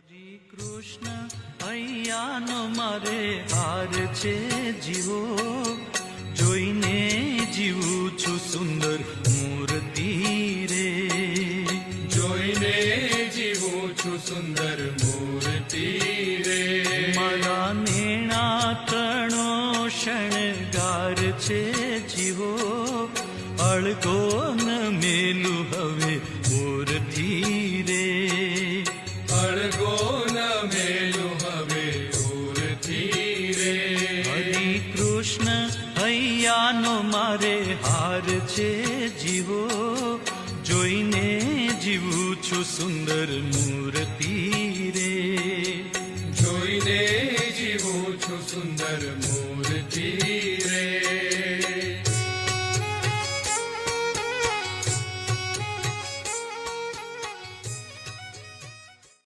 હરી કૃષ્ણ અહીંયાનો મારે હાર છે જીવો. જોઈને જીવું છું સુંદર મૂર્તિ રે. જોઈને જીવું છું સુંદર મૂર્તિ રે. મારા નેણા તણો શણગાર છે જીવો. અળગો ન મેલું હવે મૂર્તિ માર્ગો ન મેલું હવે ઓરથી કૃષ્ણ અહીંયાનો મારે હાર છે જીવો જોઈને જીવું છું સુંદર મૂર્તિ રે જોઈને જીવું છું સુંદર મૂર્તિ